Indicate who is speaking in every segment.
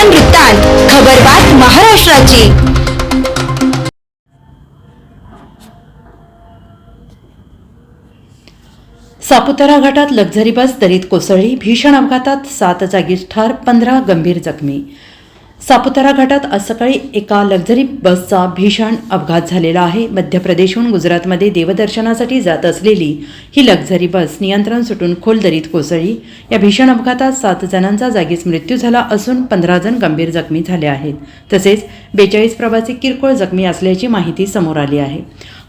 Speaker 1: महान वृत्तांत खबरबात महाराष्ट्राची.
Speaker 2: सापुतारा घाटात लक्झरी बस दरीत कोसळली भीषण अपघातात सात जागीच ठार पंधरा गंभीर जखमी. सापुतारा घाटात आज सकाळी एका लक्झरी बसचा भीषण अपघात झालेला आहे. मध्य प्रदेशहून गुजरातमध्ये देवदर्शनासाठी जात असलेली ही लक्झरी बस नियंत्रण सुटून खोल दरीत कोसळली. या भीषण अपघातात सात जणांचा जागीच मृत्यू झाला असून पंधरा जण गंभीर जखमी झाले आहेत. तसेच बेचाळीस प्रवासी किरकोळ जखमी असल्याची माहिती समोर आली आहे.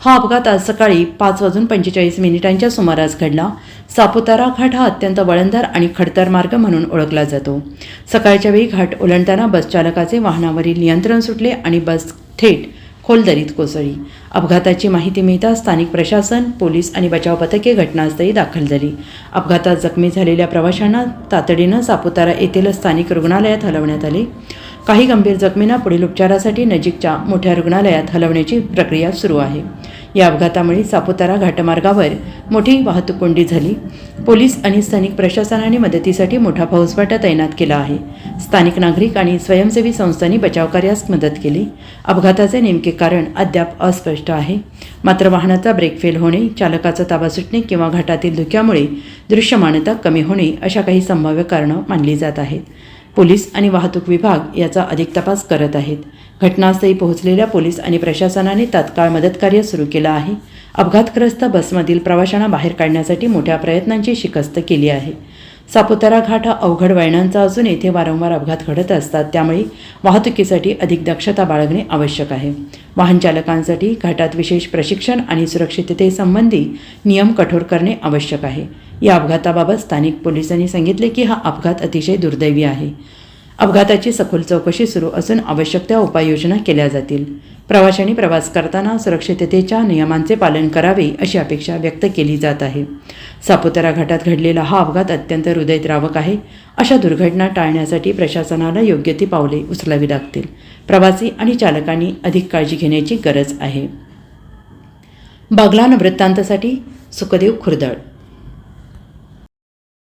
Speaker 2: हा अपघात आज सकाळी पाच वाजून पंचेचाळीस मिनिटांच्या सुमारास घडला. सापुतारा घाट हा अत्यंत वळणदार आणि खडतर मार्ग म्हणून ओळखला जातो. सकाळच्या वेळी घाट ओलांडताना बसचालकाचे वाहनावरील नियंत्रण सुटले आणि बस थेट खोल दरीत कोसळली. अपघाताची माहिती मिळताच स्थानिक प्रशासन पोलीस आणि बचाव पथके घटनास्थळी दाखल झाली. अपघातात जखमी झालेल्या प्रवाशांना तातडीनं सापुतारा येथील स्थानिक रुग्णालयात हलवण्यात आले. काही गंभीर जखमींना पुढील उपचारासाठी नजीकच्या मोठ्या रुग्णालयात हलवण्याची प्रक्रिया सुरू आहे. या अपघातामुळे सापुतारा घाटमार्गावर मोठी वाहतूक कोंडी झाली. पोलीस आणि स्थानिक प्रशासनाने मदतीसाठी मोठा फौजफाटा तैनात केला आहे. स्थानिक नागरिक आणि स्वयंसेवी संस्थांनी बचावकार्यास मदत केली. अपघाताचे नेमके कारण अद्याप अस्पष्ट आहे. मात्र वाहनाचा ब्रेक फेल होणे चालकाचा ताबा सुटणे किंवा घाटातील धुक्यामुळे दृश्यमानता कमी होणे अशा काही संभाव्य कारणं मानली जात आहेत. पोलीस आणि वाहतूक विभाग याचा अधिक तपास करत आहेत. घटनास्थळी पोहोचलेल्या पोलीस आणि प्रशासनाने तात्काळ मदतकार्य सुरू केलं आहे. अपघातग्रस्त बसमधील प्रवाशांना बाहेर काढण्यासाठी मोठ्या प्रयत्नांची शिकस्त केली आहे. सापुतारा घाट हा अवघड वळणांचा असून येथे वारंवार अपघात घडत असतात. त्यामुळे वाहतुकीसाठी अधिक दक्षता बाळगणे आवश्यक आहे. वाहन चालकांसाठी घाटात विशेष प्रशिक्षण आणि सुरक्षिततेसंबंधी नियम कठोर करणे आवश्यक आहे. या अपघाताबाबत स्थानिक पोलिसांनी सांगितले की हा अपघात अतिशय दुर्दैवी आहे. अपघाताची सखोल चौकशी सुरू असून आवश्यक त्या उपाययोजना केल्या जातील. प्रवाशांनी प्रवास करताना सुरक्षिततेच्या नियमांचे पालन करावे अशी अपेक्षा व्यक्त केली जात आहे. सापुतारा घाटात घडलेला हा अपघात अत्यंत हृदयद्रावक आहे. अशा दुर्घटना टाळण्यासाठी प्रशासनाला योग्य ती पावले उचलावी लागतील. प्रवासी आणि चालकांनी अधिक काळजी घेण्याची गरज आहे. बागलान वृत्तांतासाठी सुखदेव खुर्दळ